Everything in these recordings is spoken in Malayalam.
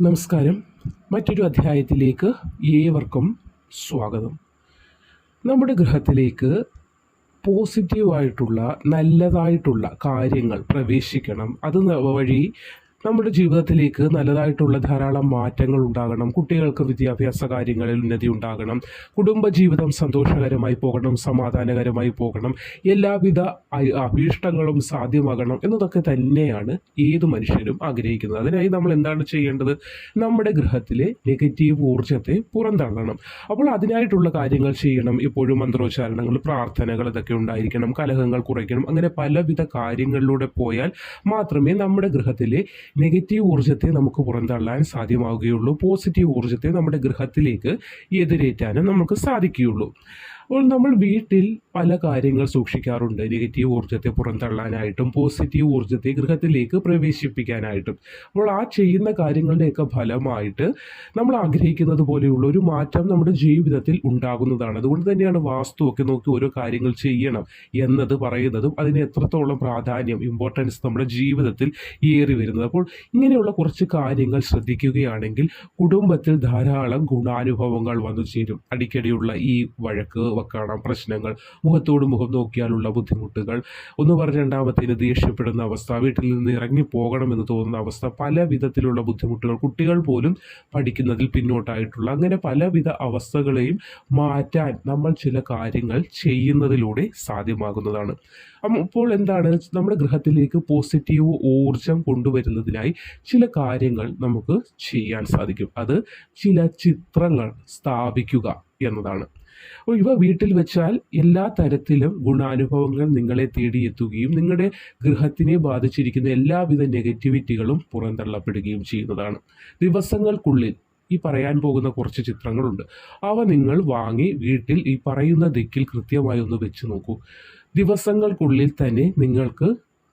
നമസ്കാരം. മറ്റൊരു അധ്യായത്തിലേക്ക് ഏവർക്കും സ്വാഗതം. നമ്മുടെ ഗൃഹത്തിലേക്ക് പോസിറ്റീവായിട്ടുള്ള നല്ലതായിട്ടുള്ള കാര്യങ്ങൾ പ്രവേശിക്കണം. അത് വഴി നമ്മുടെ ജീവിതത്തിലേക്ക് നല്ലതായിട്ടുള്ള ധാരാളം മാറ്റങ്ങൾ ഉണ്ടാകണം. കുട്ടികൾക്ക് വിദ്യാഭ്യാസ കാര്യങ്ങളിൽ ഉന്നതി ഉണ്ടാകണം. കുടുംബജീവിതം സന്തോഷകരമായി പോകണം സമാധാനകരമായി പോകണം. എല്ലാവിധ അഭീഷ്ടങ്ങളും സാധ്യമാകണം എന്നതൊക്കെ തന്നെയാണ് ഏത് മനുഷ്യരും ആഗ്രഹിക്കുന്നത്. അതിനായി നമ്മൾ എന്താണ് ചെയ്യേണ്ടത്? നമ്മുടെ ഗൃഹത്തിലെ നെഗറ്റീവ് ഊർജത്തെ പുറന്തള്ളണം അപ്പോൾ അതിനായിട്ടുള്ള കാര്യങ്ങൾ ചെയ്യണം. ഇപ്പോഴും മന്ത്രോച്ചാരണങ്ങൾ പ്രാർത്ഥനകൾ ഇതൊക്കെ ഉണ്ടായിരിക്കണം. കലഹങ്ങൾ കുറയ്ക്കണം. അങ്ങനെ പലവിധ കാര്യങ്ങളിലൂടെ പോയാൽ മാത്രമേ നമ്മുടെ ഗൃഹത്തിലെ നെഗറ്റീവ് ഊർജത്തെ നമുക്ക് പുറന്തള്ളാൻ സാധ്യമാവുകയുള്ളൂ. പോസിറ്റീവ് ഊർജത്തെ നമ്മുടെ ഗൃഹത്തിലേക്ക് എതിരേറ്റാനും നമുക്ക് സാധിക്കുകയുള്ളൂ. അപ്പോൾ നമ്മൾ വീട്ടിൽ പല കാര്യങ്ങൾ സൂക്ഷിക്കാറുണ്ട്. നെഗറ്റീവ് ഊർജത്തെ പുറന്തള്ളാനായിട്ടും പോസിറ്റീവ് ഊർജത്തെ ഗൃഹത്തിലേക്ക് പ്രവേശിപ്പിക്കാനായിട്ടും. അപ്പോൾ ആ ചെയ്യുന്ന കാര്യങ്ങളുടെയൊക്കെ ഫലമായിട്ട് നമ്മൾ ആഗ്രഹിക്കുന്നത് പോലെയുള്ള ഒരു മാറ്റം നമ്മുടെ ജീവിതത്തിൽ ഉണ്ടാകുന്നതാണ്. അതുകൊണ്ട് തന്നെയാണ് വാസ്തുവൊക്കെ നോക്കി ഓരോ കാര്യങ്ങൾ ചെയ്യണം എന്നത് പറയുന്നതും അതിന് എത്രത്തോളം പ്രാധാന്യം ഇമ്പോർട്ടൻസ് നമ്മുടെ ജീവിതത്തിൽ ഏറി വരുന്നത്. അപ്പോൾ ഇങ്ങനെയുള്ള കുറച്ച് കാര്യങ്ങൾ ശ്രദ്ധിക്കുകയാണെങ്കിൽ കുടുംബത്തിൽ ധാരാളം ഗുണാനുഭവങ്ങൾ വന്നു ചേരും അടിക്കടിയുള്ള ഈ വഴക്ക് വക്കാണം പ്രശ്നങ്ങൾ മുഖത്തോട് മുഖം നോക്കിയാലുള്ള ബുദ്ധിമുട്ടുകൾ. ഒന്ന് പറഞ്ഞ രണ്ടാമത്തേന് ദേഷ്യപ്പെടുന്ന അവസ്ഥ വീട്ടിൽ നിന്ന് ഇറങ്ങി പോകണമെന്ന് തോന്നുന്ന അവസ്ഥ പല വിധത്തിലുള്ള ബുദ്ധിമുട്ടുകൾ കുട്ടികൾ പോലും പഠിക്കുന്നതിൽ പിന്നോട്ടായിട്ടുള്ള അങ്ങനെ പലവിധ അവസ്ഥകളെയും മാറ്റാൻ നമ്മൾ ചില കാര്യങ്ങൾ ചെയ്യുന്നതിലൂടെ സാധ്യമാകുന്നതാണ്. അപ്പം അപ്പോൾ എന്താണ് നമ്മുടെ ഗൃഹത്തിലേക്ക് പോസിറ്റീവ് ഊർജം കൊണ്ടുവരുന്നതിനായി ചില കാര്യങ്ങൾ നമുക്ക് ചെയ്യാൻ സാധിക്കും. അത് ചില ചിത്രങ്ങൾ സ്ഥാപിക്കുക. എന്നതാണ്. ഇവ വീട്ടിൽ വെച്ചാൽ എല്ലാ തരത്തിലും ഗുണാനുഭവങ്ങൾ നിങ്ങളെ തേടിയെത്തുകയും നിങ്ങളുടെ ഗൃഹത്തിനെ ബാധിച്ചിരിക്കുന്ന എല്ലാവിധ നെഗറ്റിവിറ്റികളും പുറന്തള്ളപ്പെടുകയും ചെയ്യുന്നതാണ്. ദിവസങ്ങൾക്കുള്ളിൽ ഈ പറയാൻ പോകുന്ന കുറച്ച് ചിത്രങ്ങളുണ്ട്. അവ നിങ്ങൾ വാങ്ങി വീട്ടിൽ ഈ പറയുന്ന ദിക്കിൽ കൃത്യമായി ഒന്ന് വെച്ച് നോക്കൂ. ദിവസങ്ങൾക്കുള്ളിൽ തന്നെ നിങ്ങൾക്ക്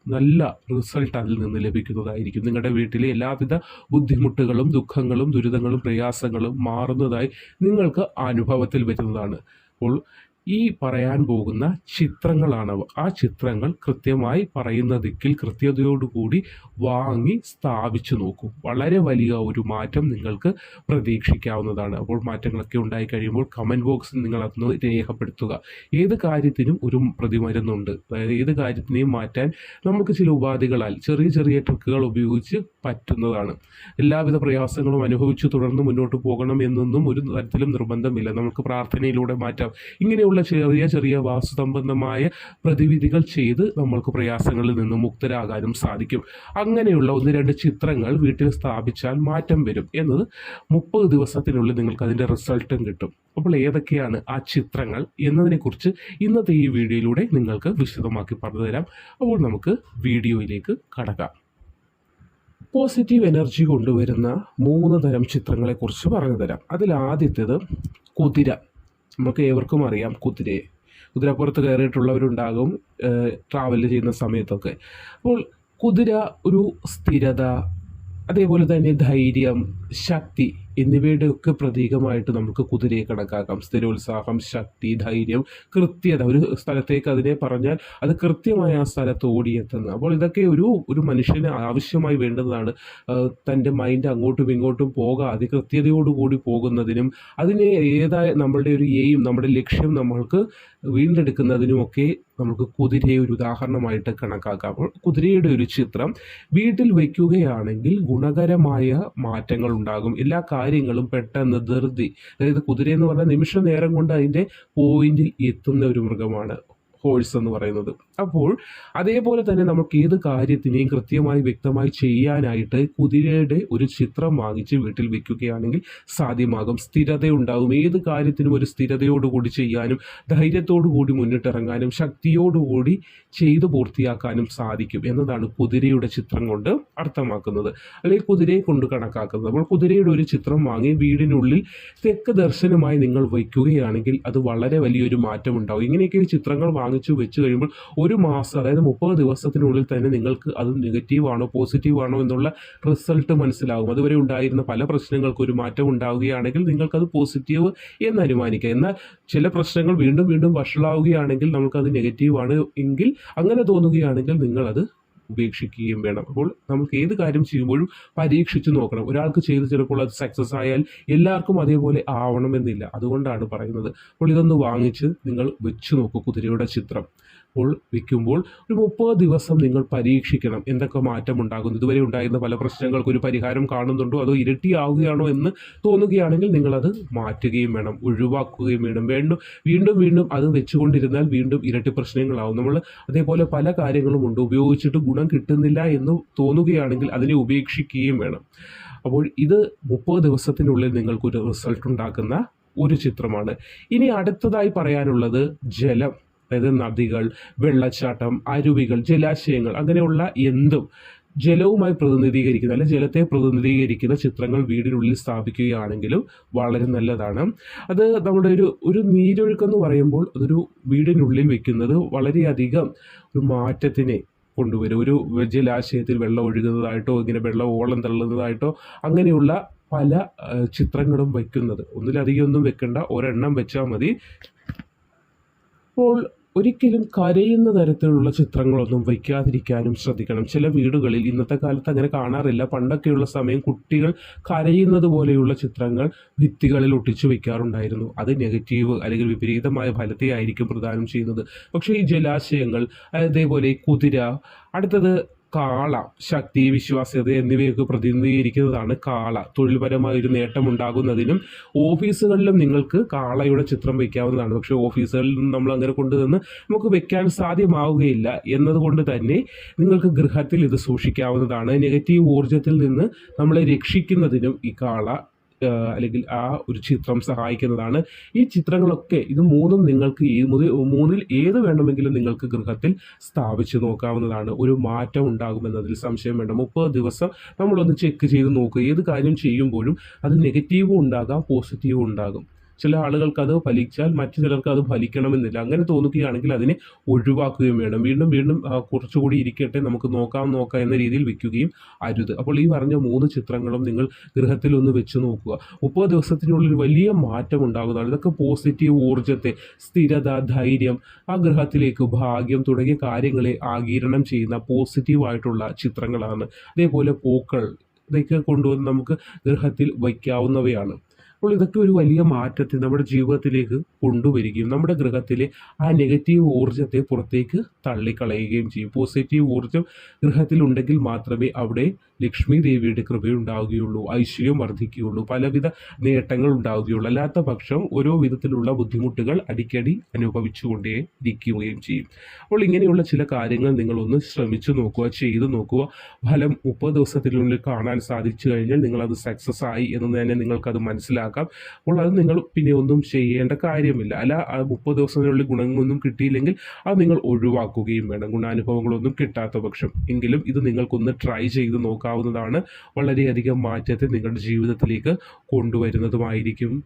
നല്ല റിസൾട്ട് അതിൽ നിന്ന് ലഭിക്കുന്നതായിരിക്കും. നിങ്ങളുടെ വീട്ടിലെ എല്ലാവിധ ബുദ്ധിമുട്ടുകളും ദുഃഖങ്ങളും ദുരിതങ്ങളും പ്രയാസങ്ങളും മാറുന്നതായി നിങ്ങൾക്ക് അനുഭവത്തിൽ വരുന്നതാണ്. അപ്പോൾ ഈ പറയാൻ പോകുന്ന ചിത്രങ്ങളാണവ. ആ ചിത്രങ്ങൾ കൃത്യമായി പറയുന്ന ദിക്കിൽ കൃത്യതയോടുകൂടി വാങ്ങി സ്ഥാപിച്ചു നോക്കും. വളരെ വലിയ ഒരു മാറ്റം നിങ്ങൾക്ക് പ്രതീക്ഷിക്കാവുന്നതാണ്. അപ്പോൾ മാറ്റങ്ങളൊക്കെ ഉണ്ടായി കഴിയുമ്പോൾ കമന്റ് ബോക്സിൽ നിങ്ങൾ അതൊന്ന് രേഖപ്പെടുത്തുക. ഏത് കാര്യത്തിനും ഒരു പ്രതിമരുന്നുണ്ട്. അതായത് ഏത് കാര്യത്തിനെയും മാറ്റാൻ നമുക്ക് ചില ഉപാധികളാൽ ചെറിയ ചെറിയ ട്രിക്കുകൾ ഉപയോഗിച്ച് പറ്റുന്നതാണ്. എല്ലാവിധ പ്രയാസങ്ങളും അനുഭവിച്ചു തുടർന്ന് മുന്നോട്ട് പോകണം എന്നൊന്നും ഒരു തരത്തിലും നിർബന്ധമില്ല. നമുക്ക് പ്രാർത്ഥനയിലൂടെ മാറ്റാം. ഇങ്ങനെയുള്ള ചെറിയ ചെറിയ വാസ്തുസംബന്ധമായ പ്രതിവിധികൾ ചെയ്ത് നമ്മൾക്ക് പ്രയാസങ്ങളിൽ നിന്ന് മുക്തരാകാനും സാധിക്കും. അങ്ങനെയുള്ള ഒന്ന് രണ്ട് ചിത്രങ്ങൾ വീട്ടിൽ സ്ഥാപിച്ചാൽ മാറ്റം വരും എന്നത് മുപ്പത് ദിവസത്തിനുള്ളിൽ നിങ്ങൾക്ക് അതിന്റെ റിസൾട്ടും കിട്ടും. അപ്പോൾ ഏതൊക്കെയാണ് ആ ചിത്രങ്ങൾ എന്നതിനെക്കുറിച്ച് ഇന്നത്തെ ഈ വീഡിയോയിലൂടെ നിങ്ങൾക്ക് വിശദമാക്കി പറഞ്ഞുതരാം. അപ്പോൾ നമുക്ക് വീഡിയോയിലേക്ക് കടക്കാം. പോസിറ്റീവ് എനർജി കൊണ്ടുവരുന്ന മൂന്ന് തരം ചിത്രങ്ങളെക്കുറിച്ച് പറഞ്ഞു തരാം അതിൽ ആദ്യത്തേത് കുതിര. നമുക്ക് ഏവർക്കും അറിയാം. കുതിരയെ. കുതിരപ്പുറത്ത് കയറിയിട്ടുള്ളവരുണ്ടാകും ട്രാവൽ ചെയ്യുന്ന സമയത്തൊക്കെ. അപ്പോൾ കുതിര ഒരു സ്ഥിരത അതേപോലെ തന്നെ ധൈര്യം ശക്തി എന്നിവയുടെ ഒക്കെ പ്രതീകമായിട്ട് നമുക്ക് കുതിരയെ കണക്കാക്കാം. സ്ഥിരോത്സാഹം ശക്തി ധൈര്യം കൃത്യത. ഒരു സ്ഥലത്തേക്ക് അതിനെ പറഞ്ഞാൽ അത് കൃത്യമായ ആ സ്ഥലത്ത് ഓടിയെത്തുന്നത് അപ്പോൾ ഇതൊക്കെ ഒരു ഒരു മനുഷ്യന് ആവശ്യമായി വേണ്ടുന്നതാണ് തന്റെ മൈൻഡ് അങ്ങോട്ടും ഇങ്ങോട്ടും പോകാതെ കൃത്യതയോടുകൂടി പോകുന്നതിനും അതിനെ ഏതായ നമ്മളുടെ ഒരു എയിം നമ്മുടെ ലക്ഷ്യം നമ്മൾക്ക് വീണ്ടെടുക്കുന്നതിനുമൊക്കെ നമുക്ക് കുതിരയെ ഒരു ഉദാഹരണമായിട്ട് കണക്കാക്കാം. അപ്പോൾ കുതിരയുടെ ഒരു ചിത്രം വീട്ടിൽ വയ്ക്കുകയാണെങ്കിൽ ഗുണകരമായ മാറ്റങ്ങൾ ഉണ്ടാകും. എല്ലാ കാര്യങ്ങളും പെട്ടെന്ന് ധൃതി. അതായത് കുതിര എന്ന് പറഞ്ഞാൽ നിമിഷ നേരം കൊണ്ട് അതിന്റെ പോയിന്റിൽ എത്തുന്ന ഒരു മൃഗമാണ്. ഹോഴ്സ് എന്ന് പറയുന്നത്. അപ്പോൾ അതേപോലെ തന്നെ നമുക്ക് ഏത് കാര്യത്തിനെയും കൃത്യമായി വ്യക്തമായി ചെയ്യാനായിട്ട് കുതിരയുടെ ഒരു ചിത്രം വാങ്ങിച്ച് വീട്ടിൽ വെക്കുകയാണെങ്കിൽ സാധ്യമാകും. സ്ഥിരത ഉണ്ടാകും ഏത് കാര്യത്തിനും ഒരു സ്ഥിരതയോടുകൂടി ചെയ്യാനും ധൈര്യത്തോടുകൂടി മുന്നിട്ടിറങ്ങാനും ശക്തിയോടുകൂടി ചെയ്തു പൂർത്തിയാക്കാനും സാധിക്കും എന്നതാണ് കുതിരയുടെ ചിത്രം കൊണ്ട് അർത്ഥമാക്കുന്നത്. അല്ലെങ്കിൽ കുതിരയെ കൊണ്ട് കണക്കാക്കുന്നത്. അപ്പോൾ കുതിരയുടെ ഒരു ചിത്രം വാങ്ങി വീടിനുള്ളിൽ തെക്ക് ദർശനമായി നിങ്ങൾ വയ്ക്കുകയാണെങ്കിൽ അത് വളരെ വലിയൊരു മാറ്റം ഉണ്ടാവും ഇങ്ങനെയൊക്കെ ചിത്രങ്ങൾ ചിത്രങ്ങൾ വാങ്ങിച്ചു വെച്ച് കഴിയുമ്പോൾ ഒരു മാസം അതായത് മുപ്പത് ദിവസത്തിനുള്ളിൽ തന്നെ നിങ്ങൾക്ക് അത് നെഗറ്റീവാണോ പോസിറ്റീവ് ആണോ എന്നുള്ള റിസൾട്ട് മനസ്സിലാകും. അതുവരെ ഉണ്ടായിരുന്ന പല പ്രശ്നങ്ങൾക്ക് ഒരു മാറ്റം ഉണ്ടാവുകയാണെങ്കിൽ നിങ്ങൾക്കത് പോസിറ്റീവ് എന്ന് അനുമാനിക്കാം. എന്നാൽ ചില പ്രശ്നങ്ങൾ വീണ്ടും വീണ്ടും വഷളാവുകയാണെങ്കിൽ നമുക്കത് നെഗറ്റീവ് ആണ് എങ്കിൽ അങ്ങനെ തോന്നുകയാണെങ്കിൽ നിങ്ങളത് ഉപേക്ഷിക്കുകയും വേണം. അപ്പോൾ നമുക്ക് ഏത് കാര്യം ചെയ്യുമ്പോഴും പരീക്ഷിച്ചു നോക്കണം. ഒരാൾക്ക് ചെയ്ത് ചിലപ്പോൾ അത് സക്സസ് ആയാൽ എല്ലാവർക്കും അതേപോലെ ആവണമെന്നില്ല. അതുകൊണ്ടാണ് പറയുന്നത്. അപ്പോൾ ഇതൊന്ന് വാങ്ങിച്ച് നിങ്ങൾ വെച്ചു നോക്കൂ കുതിരയുടെ ചിത്രം. അപ്പോൾ വിൽക്കുമ്പോൾ ഒരു മുപ്പത് ദിവസം നിങ്ങൾ പരീക്ഷിക്കണം എന്തൊക്കെ മാറ്റം ഉണ്ടാകുന്നു. ഇതുവരെ ഉണ്ടായിരുന്ന പല പ്രശ്നങ്ങൾക്ക് ഒരു പരിഹാരം കാണുന്നുണ്ടോ? അതോ ഇരട്ടിയാവുകയാണോ എന്ന് തോന്നുകയാണെങ്കിൽ നിങ്ങളത് മാറ്റുകയും വേണം ഒഴിവാക്കുകയും വേണം. വീണ്ടും വീണ്ടും വീണ്ടും അത് വെച്ചുകൊണ്ടിരുന്നാൽ വീണ്ടും ഇരട്ടി പ്രശ്നങ്ങളാവും. നമ്മൾ അതേപോലെ പല കാര്യങ്ങളും ഉണ്ട്. ഉപയോഗിച്ചിട്ട് ഗുണം കിട്ടുന്നില്ല എന്ന് തോന്നുകയാണെങ്കിൽ അതിനെ ഉപേക്ഷിക്കുകയും വേണം. അപ്പോൾ ഇത് മുപ്പത് ദിവസത്തിനുള്ളിൽ നിങ്ങൾക്കൊരു റിസൾട്ട് ഉണ്ടാക്കുന്ന ഒരു ചിത്രമാണ്. ഇനി അടുത്തതായി പറയാനുള്ളത് ജലം. അതായത് നദികൾ വെള്ളച്ചാട്ടം അരുവികൾ ജലാശയങ്ങൾ അങ്ങനെയുള്ള എന്തും ജലവുമായി പ്രതിനിധീകരിക്കുന്ന അല്ലെ ജലത്തെ പ്രതിനിധീകരിക്കുന്ന ചിത്രങ്ങൾ വീടിനുള്ളിൽ സ്ഥാപിക്കുകയാണെങ്കിലും വളരെ നല്ലതാണ്. അത് നമ്മുടെ ഒരു ഒരു നീരൊഴുക്കെന്ന് പറയുമ്പോൾ അതൊരു വീടിനുള്ളിൽ വെക്കുന്നത് വളരെയധികം ഒരു മാറ്റത്തിനെ കൊണ്ടുവരും. ഒരു ജലാശയത്തിൽ വെള്ളം ഒഴുകുന്നതായിട്ടോ ഇങ്ങനെ വെള്ളം ഓളം തള്ളുന്നതായിട്ടോ അങ്ങനെയുള്ള പല ചിത്രങ്ങളും വയ്ക്കുന്നത്. ഒന്നിലധികം ഒന്നും വെക്കണ്ട ഒരെണ്ണം വെച്ചാൽ മതി. അപ്പോൾ ഒരിക്കലും കരയുന്ന തരത്തിലുള്ള ചിത്രങ്ങളൊന്നും വയ്ക്കാതിരിക്കാനും ശ്രദ്ധിക്കണം. ചില വീടുകളിൽ ഇന്നത്തെ കാലത്ത് അങ്ങനെ കാണാറില്ല. പണ്ടൊക്കെയുള്ള സമയം കുട്ടികൾ കരയുന്നത് പോലെയുള്ള ചിത്രങ്ങൾ ഭിത്തികളിൽ ഒട്ടിച്ചു വയ്ക്കാറുണ്ടായിരുന്നു. അത് നെഗറ്റീവ് അല്ലെങ്കിൽ വിപരീതമായ ഫലത്തെ ആയിരിക്കും പ്രദാനം ചെയ്യുന്നത്. പക്ഷേ ഈ ജലാശയങ്ങൾ അതേപോലെ കുതിര അടുത്തത് കാള ശക്തി വിശ്വാസ്യത എന്നിവയൊക്കെ പ്രതിനിധീകരിക്കുന്നതാണ് കാള. തൊഴിൽപരമായ ഒരു നേട്ടം ഉണ്ടാകുന്നതിനും ഓഫീസുകളിലും നിങ്ങൾക്ക് കാളയുടെ ചിത്രം വയ്ക്കാവുന്നതാണ്. പക്ഷേ ഓഫീസുകളിൽ നമ്മൾ അങ്ങനെ കൊണ്ടുവന്ന് നമുക്ക് വെക്കാൻ സാധ്യമാവുകയില്ല എന്നതുകൊണ്ട് തന്നെ നിങ്ങൾക്ക് ഗൃഹത്തിൽ ഇത് സൂക്ഷിക്കാവുന്നതാണ്. നെഗറ്റീവ് ഊർജത്തിൽ നിന്ന് നമ്മളെ രക്ഷിക്കുന്നതിനും ഈ കാള അല്ലെങ്കിൽ ആ ഒരു ചിത്രം സഹായിക്കുന്നതാണ്. ഈ ചിത്രങ്ങളൊക്കെ ഇത് മൂന്നും നിങ്ങൾക്ക് മൂന്നിൽ ഏത് വേണമെങ്കിലും നിങ്ങൾക്ക് ഗൃഹത്തിൽ സ്ഥാപിച്ച് നോക്കാവുന്നതാണ്. ഒരു മാറ്റം ഉണ്ടാകുമെന്നതിൽ സംശയം വേണ്ട. മുപ്പത് ദിവസം നമ്മളൊന്ന് ചെക്ക് ചെയ്ത് നോക്കുക ഏത് കാര്യം ചെയ്യുമ്പോഴും അത് നെഗറ്റീവും ഉണ്ടാകാം പോസിറ്റീവും ഉണ്ടാകും. ചില ആളുകൾക്ക് അത് ഫലിച്ചാൽ മറ്റു ചിലർക്ക് അത് ഫലിക്കണമെന്നില്ല. അങ്ങനെ തോന്നുകയാണെങ്കിൽ അതിനെ ഒഴിവാക്കുകയും വേണം. വീണ്ടും വീണ്ടും കുറച്ചുകൂടി ഇരിക്കട്ടെ നമുക്ക് നോക്കാം നോക്കാം എന്ന രീതിയിൽ വെക്കുകയും അരുത്. അപ്പോൾ ഈ പറഞ്ഞ മൂന്ന് ചിത്രങ്ങളും നിങ്ങൾ ഗൃഹത്തിൽ ഒന്ന് വെച്ച് നോക്കുക. മുപ്പത് ദിവസത്തിനുള്ളിൽ വലിയ മാറ്റം ഉണ്ടാകുന്നതാണ്. ഇതൊക്കെ പോസിറ്റീവ് ഊർജത്തെ സ്ഥിരത ധൈര്യം ആ ഗൃഹത്തിലേക്ക് ഭാഗ്യം തുടങ്ങിയ കാര്യങ്ങളെ ആകിരണം ചെയ്യുന്ന പോസിറ്റീവായിട്ടുള്ള ചിത്രങ്ങളാണ്. അതേപോലെ പൂക്കൾ ഇതൊക്കെ കൊണ്ടുവന്ന് നമുക്ക് ഗൃഹത്തിൽ വയ്ക്കാവുന്നവയാണ്. അപ്പോൾ ഇതൊക്കെ ഒരു വലിയ മാറ്റത്തെ നമ്മുടെ ജീവിതത്തിലേക്ക് കൊണ്ടുവരികയും നമ്മുടെ ഗൃഹത്തിലെ ആ നെഗറ്റീവ് ഊർജത്തെ പുറത്തേക്ക് തള്ളിക്കളയുകയും ചെയ്യും. പോസിറ്റീവ് ഊർജം ഗൃഹത്തിലുണ്ടെങ്കിൽ മാത്രമേ അവിടെ ലക്ഷ്മി ദേവിയുടെ കൃപയുണ്ടാവുകയുള്ളൂ ഐശ്വര്യം വർദ്ധിക്കുകയുള്ളൂ പലവിധ നേട്ടങ്ങൾ ഉണ്ടാവുകയുള്ളൂ. അല്ലാത്ത പക്ഷം ഓരോ വിധത്തിലുള്ള ബുദ്ധിമുട്ടുകൾ അടിക്കടി അനുഭവിച്ചുകൊണ്ടേ ഇരിക്കുകയും ചെയ്യും. അപ്പോൾ ഇങ്ങനെയുള്ള ചില കാര്യങ്ങൾ നിങ്ങളൊന്ന് ശ്രമിച്ചു നോക്കുക ചെയ്തു നോക്കുക. ഫലം മുപ്പത് ദിവസത്തിനുള്ളിൽ കാണാൻ സാധിച്ചു കഴിഞ്ഞാൽ നിങ്ങളത് സക്സസ് ആയി എന്ന് തന്നെ നിങ്ങൾക്കത് മനസ്സിലാക്കാം. അപ്പോൾ അത് നിങ്ങൾ പിന്നെ ഒന്നും ചെയ്യേണ്ട കാര്യമില്ല. അല്ല ആ മുപ്പത് ദിവസത്തിനുള്ളിൽ ഗുണങ്ങളൊന്നും കിട്ടിയില്ലെങ്കിൽ അത് നിങ്ങൾ ഒഴിവാക്കുകയും വേണം. ഗുണാനുഭവങ്ങളൊന്നും കിട്ടാത്ത പക്ഷം. എങ്കിലും ഇത് നിങ്ങൾക്കൊന്ന് ട്രൈ ചെയ്ത് നോക്കാവുന്നതാണ്. വളരെയധികം മാറ്റത്തെ നിങ്ങളുടെ ജീവിതത്തിലേക്ക് കൊണ്ടുവരുന്നതുമായിരിക്കും.